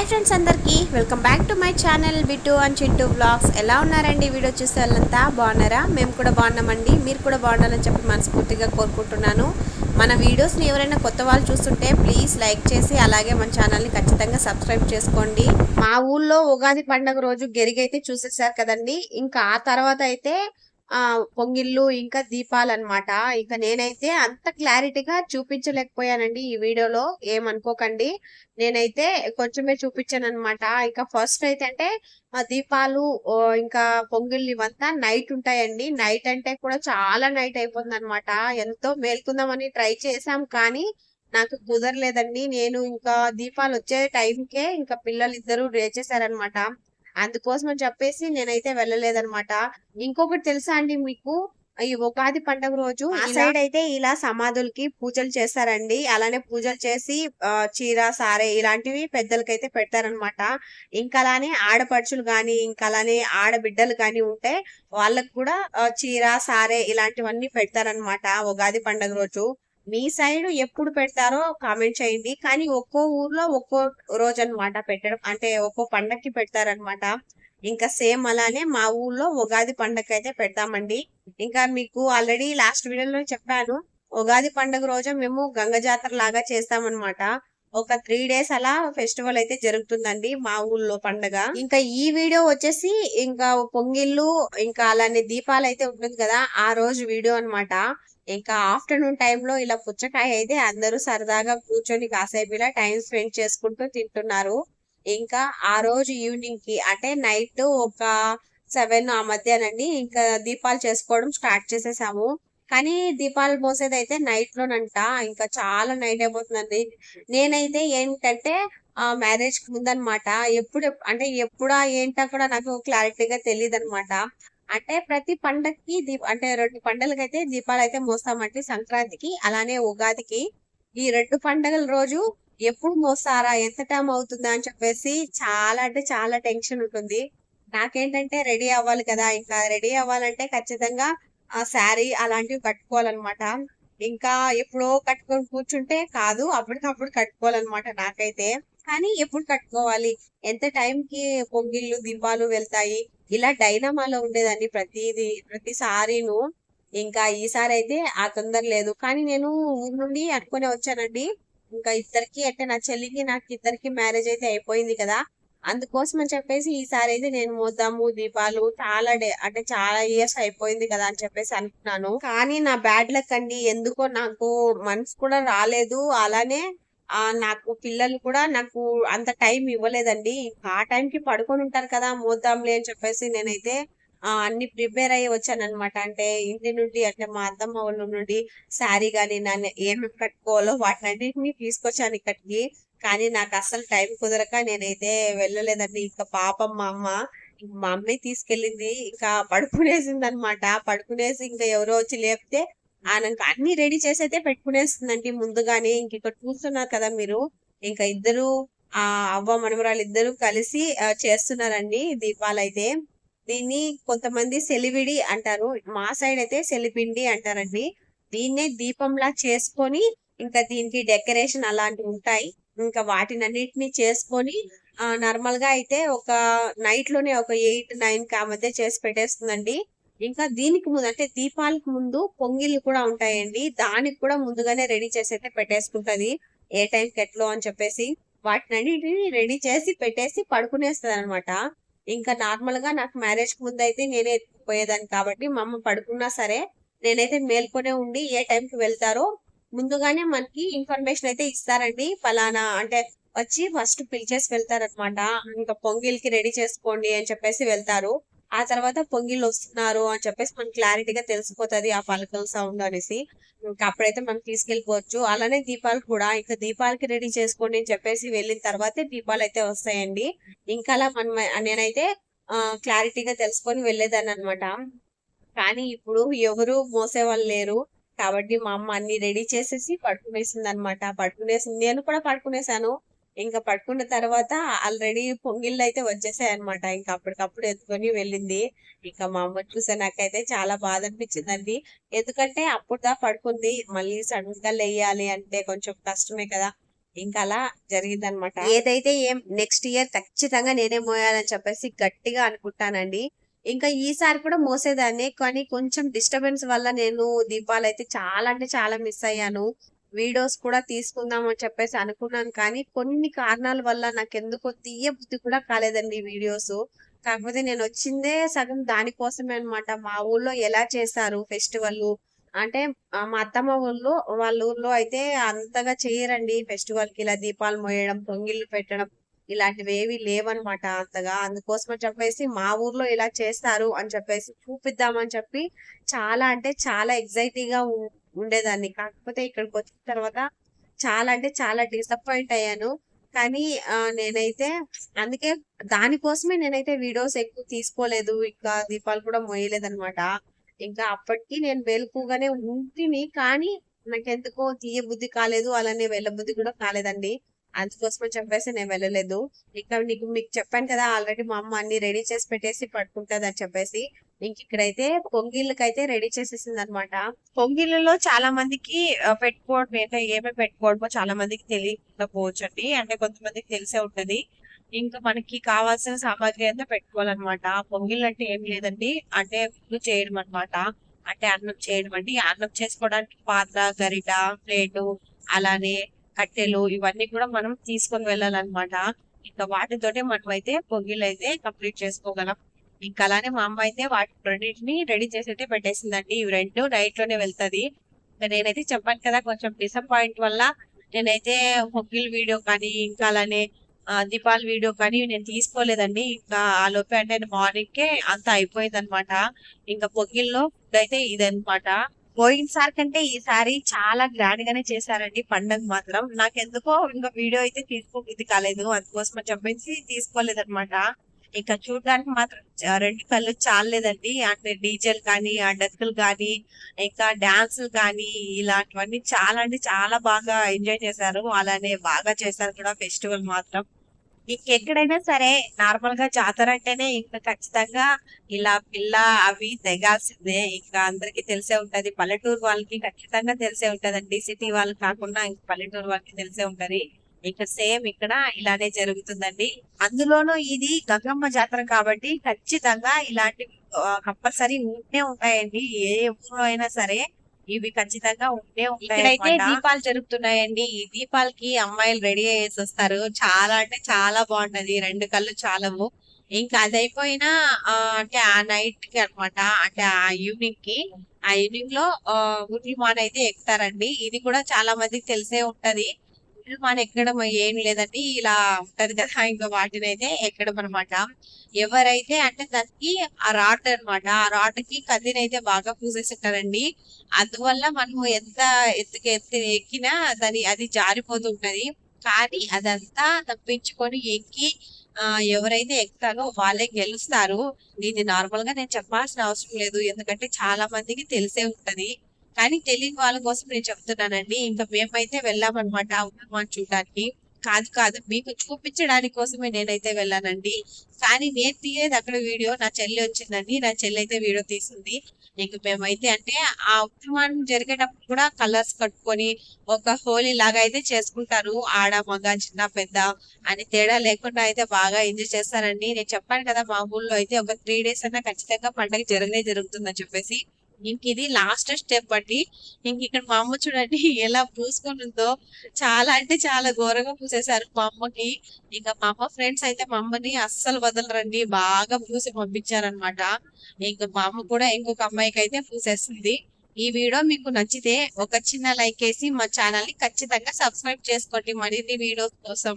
Hi friends అందరికీ welcome back to my channel Bittu and Chintu vlogs ఎలా ఉన్నారండి video చూసే వాళ్ళంతా? బాగున్నారా? మేము కూడా బాగున్నామండి. మీరు కూడా బాగున్నారని చెప్పి మనస్ఫూర్తిగా కోరుకుంటున్నాను. మన వీడియోస్ని ఎవరైనా కొత్త వాళ్ళు చూస్తుంటే ప్లీజ్ లైక్ చేసి అలాగే మన ఛానల్ని ఖచ్చితంగా సబ్స్క్రైబ్ చేసుకోండి. మా ఊళ్ళో ఉగాది పండుగ రోజు గెరిగైతే చూసేసారు కదండి. ఇంకా ఆ తర్వాత అయితే పొంగిళ్ళు ఇంకా దీపాలు అన్నమాట ఇంకా నేనైతే అంత క్లారిటీగా చూపించలేకపోయానండి ఈ వీడియోలో. ఏమనుకోకండి. నేనైతే కొంచెమే చూపించాను అనమాట ఇంకా ఫస్ట్ అయితే అంటే ఆ దీపాలు ఇంకా పొంగిళ్ళు ఇవంతా నైట్ ఉంటాయండి. నైట్ అంటే కూడా చాలా నైట్ అయిపోతుంది అనమాట ఎంతో మేల్కుందామని ట్రై చేసాం కానీ నాకు కుదరలేదండి. నేను ఇంకా దీపాలు వచ్చే టైంకే ఇంకా పిల్లలు ఇద్దరు లేచేసారనమాట అందుకోసం అని చెప్పేసి నేనైతే వెళ్ళలేదన్నమాట. ఇంకొకటి తెలుసా అండి మీకు? ఈ ఉగాది పండుగ రోజు ఆ సైడ్ అయితే ఇలా సమాధులకి పూజలు చేస్తారండి. అలానే పూజలు చేసి చీర సారే ఇలాంటివి పెద్దలకైతే పెడతారనమాట ఇంకా అలానే ఆడపడుచులు గాని ఇంకా అలానే ఆడబిడ్డలు గాని ఉంటే వాళ్ళకు కూడా చీర సారే ఇలాంటివన్నీ పెడతారనమాట ఉగాది పండుగ రోజు. మీ సైడ్ ఎప్పుడు పెడతారో కామెంట్ చేయండి. కానీ ఒక్కో ఊర్లో ఒక్కో రోజు అన్నమాట పెట్టడం. అంటే ఒక్కో పండక్కి పెడతారనమాట. ఇంకా సేమ్ అలానే మా ఊర్లో ఉగాది పండగ అయితే పెడతామండి. ఇంకా మీకు ఆల్రెడీ లాస్ట్ వీడియోలో చెప్పాను. ఉగాది పండుగ రోజు మేము గంగ జాతర లాగా చేస్తామన్నమాట ఒక త్రీ డేస్ అలా ఫెస్టివల్ అయితే జరుగుతుందండి మా ఊళ్ళో పండగ. ఇంకా ఈ వీడియో వచ్చేసి ఇంకా పొంగిళ్ళు ఇంకా అలానే దీపాలు అయితే ఉంటుంది కదా ఆ రోజు వీడియో అన్నమాట. ఇంకా ఆఫ్టర్నూన్ టైంలో ఇలా పుచ్చకాయ అయితే అందరూ సరదాగా కూర్చొని కాసేపు ఇలా టైం స్పెండ్ చేసుకుంటూ తింటున్నారు. ఇంకా ఆ రోజు ఈవినింగ్కి అంటే నైట్ ఒక సెవెన్ ఆ మధ్యానండి ఇంకా దీపాలు చేసుకోవడం స్టార్ట్ చేసేసాము. కానీ దీపాలు మోసేది అయితే నైట్ లోనంట ఇంకా చాలా నైట్ అయిపోతుందండి. నేనైతే ఏంటంటే ఆ మ్యారేజ్కి ముందనమాట ఎప్పుడు అంటే ఎప్పుడా ఏంటో కూడా నాకు క్లారిటీగా తెలియదు అనమాట అంటే ప్రతి పండక్కి దీప అంటే రెండు పండుగలకి అయితే దీపాలు అయితే మోస్తామండి సంక్రాంతికి. అలానే ఉగాదికి ఈ రెండు పండగల రోజు ఎప్పుడు మోస్తారా ఎంత టైం అవుతుందా అని చెప్పేసి చాలా అంటే చాలా టెన్షన్ ఉంటుంది. నాకేంటంటే రెడీ అవ్వాలి కదా ఇంకా రెడీ అవ్వాలంటే ఖచ్చితంగా ఆ శారీ అలాంటివి కట్టుకోవాలన్నమాట. ఇంకా ఎప్పుడో కట్టుకొని కూర్చుంటే కాదు అప్పటికప్పుడు కట్టుకోవాలన్నమాట నాకైతే. కానీ ఎప్పుడు కట్టుకోవాలి? ఎంత టైం కి పొంగిళ్ళు దీపాలు వెళ్తాయి? ఇలా డైనమాలో ఉండేదండి ప్రతిది ప్రతిసారిను ఇంకా ఈసారి అయితే ఆ తొందర లేదు. కానీ నేను ఊరు నుండి అనుకునే వచ్చానండి. ఇంకా ఇద్దరికి అంటే నా చెల్లికి నాకు ఇద్దరికి మ్యారేజ్ అయితే అయిపోయింది కదా. అందుకోసం అని చెప్పేసి ఈసారి అయితే నేను మోద్దాము దీపాలు చాలా డే అంటే చాలా ఇయర్స్ అయిపోయింది కదా అని చెప్పేసి అనుకున్నాను. కానీ నా బ్యాడ్ లక్ అండి. ఎందుకో నాకు మనసు కూడా రాలేదు. అలానే నాకు పిల్లలు కూడా నాకు అంత టైం ఇవ్వలేదండి. ఆ టైంకి కి పడుకొని ఉంటారు కదా మోద్దాంలే అని చెప్పేసి నేనైతే అన్ని ప్రిపేర్ అయ్యి వచ్చాను అనమాట అంటే ఇంటి నుండి అంటే మా అత్తమ్మ వాళ్ళ నుండి శారీ కానీ నన్ను ఏమేమి కట్టుకోవాలో వాటినన్నింటినీ తీసుకొచ్చాను ఇక్కడికి. కానీ నాకు అసలు టైం కుదరక నేనైతే వెళ్ళలేదండి. ఇంకా పాపం మా అమ్మ మా అమ్మే తీసుకెళ్ళింది. ఇంకా పడుకునేసింది అనమాట పడుకునేసి ఇంకా ఎవరో వచ్చి లేపితే ఆయనకు అన్ని రెడీ చేసి అయితే పెట్టుకునేస్తుందండి. ముందుగానే ఇంక ఇక్కడ చూస్తున్నారు కదా మీరు. ఇంకా ఇద్దరు ఆ అవ్వ మనమరాలు ఇద్దరు కలిసి చేస్తున్నారండి దీపాలు అయితే దీన్ని కొంతమంది సెలివిడి అంటారు. మా సైడ్ అయితే సెలిపిండి అంటారండి. దీన్నే దీపంలా చేసుకొని ఇంకా దీనికి డెకరేషన్ అలాంటివి ఉంటాయి. ఇంకా వాటిని అన్నిటిని చేసుకొని నార్మల్గా అయితే ఒక నైట్లోనే ఒక ఎయిట్ నైన్కి ఆ మధ్య చేసి పెట్టేస్తుందండి. ఇంకా దీనికి ముందు అంటే దీపాలకు ముందు పొంగిళ్ళు కూడా ఉంటాయండి. దానికి కూడా ముందుగానే రెడీ చేసి అయితే పెట్టేసుకుంటది. ఏ టైంకి ఎట్లో అని చెప్పేసి వాటిని అన్నిటిని రెడీ చేసి పెట్టేసి పడుకునేస్తుంది అనమాట ఇంకా నార్మల్గా నాకు మ్యారేజ్కి ముందు అయితే నేనే ఎత్తుకుపోయేదాన్ని కాబట్టి మా అమ్మ పడుకున్నా సరే నేనైతే మేల్కొనే ఉండి ఏ టైం కి వెళ్తారో ముందుగానే మనకి ఇన్ఫర్మేషన్ అయితే ఇస్తారండి. ఫలానా అంటే వచ్చి ఫస్ట్ పిలిచేసి వెళ్తారనమాట ఇంకా పొంగిల్కి రెడీ చేసుకోండి అని చెప్పేసి వెళ్తారు. ఆ తర్వాత పొంగిల్ వస్తున్నారు అని చెప్పేసి మనకి క్లారిటీగా తెలిసిపోతుంది ఆ పలకల సౌండ్ అనేసి. ఇంకా అప్పుడైతే మనం తీసుకెళ్ళిపోవచ్చు. అలానే దీపాలు కూడా ఇంకా దీపాలకి రెడీ చేసుకోండి అని చెప్పేసి వెళ్ళిన తర్వాతే దీపాలు అయితే వస్తాయండి. ఇంకా అలా మనం నేనైతే క్లారిటీగా తెలుసుకొని వెళ్ళేదాన్ని అనమాట కానీ ఇప్పుడు ఎవరు మోసే వాళ్ళు లేరు. కాబట్టి మా అమ్మ అన్ని రెడీ చేసేసి పడుకునేసింది అనమాట పడుకునేసింది నేను కూడా పడుకునేసాను ఇంకా పడుకున్న తర్వాత ఆల్రెడీ పొంగిళ్ళు అయితే వచ్చేసాయి అనమాట ఇంకా అప్పటికప్పుడు ఎత్తుకొని వెళ్ళింది. ఇంకా మా అమ్మ చూసే నాకైతే చాలా బాధ అనిపించిందండి ఎందుకంటే అప్పుడు దా పడుకుంది. మళ్ళీ సడన్గా లేయాలి అంటే కొంచెం కష్టమే కదా. ఇంకా అలా జరిగింది అనమాట ఏదైతే ఏం నెక్స్ట్ ఇయర్ ఖచ్చితంగా నేనే మోయాలని చెప్పేసి గట్టిగా అనుకుంటానండి. ఇంకా ఈసారి కూడా మోసేదాన్ని. కానీ కొంచెం డిస్టర్బెన్స్ వల్ల నేను దీపాలు అయితే చాలా అంటే చాలా మిస్ అయ్యాను. వీడియోస్ కూడా తీసుకుందాం అని చెప్పేసి అనుకున్నాను. కానీ కొన్ని కారణాల వల్ల నాకు ఎందుకో తీయ బుద్ధి కూడా కాలేదండి వీడియోస్. కాకపోతే నేను వచ్చిందే సగం దానికోసమే అనమాట మా ఊళ్ళో ఎలా చేశారు ఫెస్టివల్ అంటే మా అత్తమ్మ ఊళ్ళో వాళ్ళ ఊర్లో అయితే అంతగా చేయరండి ఫెస్టివల్కి ఇలా దీపాలు మోయడం పొంగిళ్ళు పెట్టడం ఇలాంటివి ఏవి లేవన్నమాట అంతగా. అందుకోసం అని చెప్పేసి మా ఊర్లో ఇలా చేస్తారు అని చెప్పేసి చూపిద్దామని చెప్పి చాలా అంటే చాలా ఎగ్జైటింగ్గా ఉండేదాన్ని. కాకపోతే ఇక్కడికి వచ్చిన తర్వాత చాలా అంటే చాలా డిసప్పాయింట్ అయ్యాను. కానీ నేనైతే అందుకే దానికోసమే నేనైతే వీడియోస్ ఎక్కువ తీసుకోలేదు. ఇంకా దీపాలు కూడా మోయలేదనమాట ఇంకా అప్పటికి నేను వెలుపుగానే ఉంటుంది కానీ నాకెందుకో తీయ బుద్ధి కాలేదు. అలానే వెళ్ళబుద్ధి కూడా కాలేదండి. అందుకోసమని చెప్పేసి నేను వెళ్ళలేదు. ఇంకా నీకు మీకు చెప్పాను కదా ఆల్రెడీ మా అమ్మ అన్ని రెడీ చేసి పెట్టేసి పడుకుంటది అని చెప్పేసి. ఇంక ఇక్కడైతే పొంగిళ్ళకైతే రెడీ చేసేసింది అనమాట పొంగిళ్ళలో చాలా మందికి పెట్టుకోవడం ఏంటో ఏమేమి పెట్టుకోవడమో చాలా మందికి తెలియకపోవచ్చు అండి అంటే కొంతమందికి తెలిసే ఉంటది. ఇంకా మనకి కావాల్సిన సామాగ్రి అంతా పెట్టుకోవాలన్నమాట పొంగిల్ అంటే ఏం లేదండి. అంటే ముందు చేయడం అన్నమాట అంటే అన్నం చేయడం అండి. అన్నం చేసుకోవడానికి పాత్ర గరిట ప్లేటు అలానే కట్టెలు ఇవన్నీ కూడా మనం తీసుకొని వెళ్ళాలన్నమాట. ఇంకా వాటితోటే మనం అయితే పొంగిలు అయితే కంప్లీట్ చేసుకోగలం. ఇంకా అలానే మా అమ్మ అయితే వాటి రెండింటిని రెడీ చేసి అయితే పెట్టేసిందండి. ఇవి రెండు నైట్లోనే వెళ్తుంది. ఇంకా నేనైతే చెప్పాను కదా కొంచెం డిసప్పాయింట్ వల్ల నేనైతే పొంగిల్ వీడియో కానీ ఇంకా అలానే దీపాల వీడియో కానీ నేను తీసుకోలేదండి. ఇంకా ఆ లోపే అంటే మార్నింగ్కే అంతా అంత అయిపోయింది అనమాట ఇంకా పొంగిల్లో ఫుడ్ అయితే ఇదనమాట పోయినసారి కంటే ఈసారి చాలా గ్రాండ్ గానే చేశారండి పండగ మాత్రం. నాకెందుకో ఇంకా వీడియో అయితే తీసుకో ఇది కాలేదు. అందుకోసం అని చెప్పేసి తీసుకోలేదు అనమాట ఇంకా చూడడానికి మాత్రం రెండు కళ్ళు చాలేదండి అంటే డీజేలు కానీ ఆ డక్కులు కానీ ఇంకా డాన్సులు కానీ ఇలాంటివన్నీ చాలా అంటే చాలా బాగా ఎంజాయ్ చేశారు. అలానే బాగా చేశారు కూడా ఫెస్టివల్ మాత్రం. ఇంకెక్కడైనా సరే నార్మల్గా జాతర అంటేనే ఇంకా ఖచ్చితంగా ఇలా పిల్ల అవి తెగాల్సిందే. ఇంకా అందరికి తెలిసే ఉంటది. పల్లెటూరు వాళ్ళకి ఖచ్చితంగా తెలిసే ఉంటదండి. సిటీ వాళ్ళకి కాకుండా ఇంకా పల్లెటూరు వాళ్ళకి తెలిసే ఉంటది. ఇక్కడ సేమ్ ఇక్కడ ఇలానే జరుగుతుందండి. అందులోనూ ఇది గంగమ్మ జాతర కాబట్టి ఖచ్చితంగా ఇలాంటి కంపల్సరీ ఉంటే ఉంటాయండి. ఏ ఊర్లో అయినా సరే ఇవి ఖచ్చితంగా ఉంటే ఉంటాయి. దీపాలు జరుగుతున్నాయండి ఈ దీపాలకి అమ్మాయిలు రెడీ అయ్యేసి వస్తారు చాలా అంటే చాలా బాగుంటది. రెండు కళ్ళు చాలవు. ఇంకా అది అయిపోయినా ఆ, అంటే ఆ నైట్కి అన్నమాట అంటే ఆ ఈవినింగ్కి ఆ ఈవినింగ్లో ఉర్లిమాన్ అయితే ఎక్కుతారండి. ఇది కూడా చాలా మందికి తెలిసే ఉంటది. మనం ఎక్కడం ఏం లేదండి. ఇలా ఉంటది కదా. ఇంకా వాటిని అయితే ఎక్కడం అనమాట ఎవరైతే అంటే దానికి ఆ రాట్ అన్నమాట. ఆ రాట్కి కత్తినైతే బాగా పూసేసింటారండి. అందువల్ల మనం ఎంత ఎత్తుకు ఎత్తు ఎక్కినా దాని అది జారిపోతుంటది కానీ అదంతా తప్పించుకొని ఎక్కి ఆ ఎవరైతే ఎక్కుతారో వాళ్ళే గెలుస్తారు. ఇది నార్మల్గా నేను చెప్పాల్సిన అవసరం లేదు. ఎందుకంటే చాలా మందికి తెలిసే ఉంటది. కానీ తెలియని వాళ్ళ కోసం నేను చెప్తున్నానండి. ఇంకా మేమైతే వెళ్ళామన్నమాట హనుమాన్ చూడడానికి? కాదు కాదు. మీకు చూపించడానికి కోసమే నేనైతే వెళ్ళానండి. కానీ నేను తీయేది అక్కడ వీడియో. నా చెల్లి వచ్చిందండి. నా చెల్లి అయితే వీడియో తీసింది. ఇంక మేమైతే అంటే ఆ ఉత్సవం జరిగేటప్పుడు కూడా కలర్స్ కట్టుకొని ఒక హోలీ లాగా అయితే చేసుకుంటారు. ఆడ మగ చిన్న పెద్ద అని తేడా లేకుండా అయితే బాగా ఎంజాయ్ చేస్తారండి. నేను చెప్పాను కదా మా ఊళ్ళో అయితే ఒక త్రీ డేస్ అన్నా ఖచ్చితంగా పండగ జరగనే జరుగుతుందని చెప్పేసి. ఇంక ఇది లాస్ట్ స్టెప్ అండి. ఇంక ఇక్కడ మా అమ్మ చూడండి ఎలా పూసుకొని ఉందో చాలా అంటే చాలా ఘోరంగా పూసేశారు మా అమ్మకి. ఇంకా మా అమ్మ ఫ్రెండ్స్ అయితే మా అమ్మని అస్సలు వదలరండి. బాగా పూసి పంపించారనమాట ఇంకా మా అమ్మ కూడా ఇంకొక అమ్మాయికి అయితే పూసేస్తుంది ఈ వీడియో మీకు నచ్చితే ఒక చిన్న లైక్ వేసి మా ఛానల్ని ఖచ్చితంగా సబ్స్క్రైబ్ చేసుకోండి. మరిన్ని వీడియోస్ కోసం.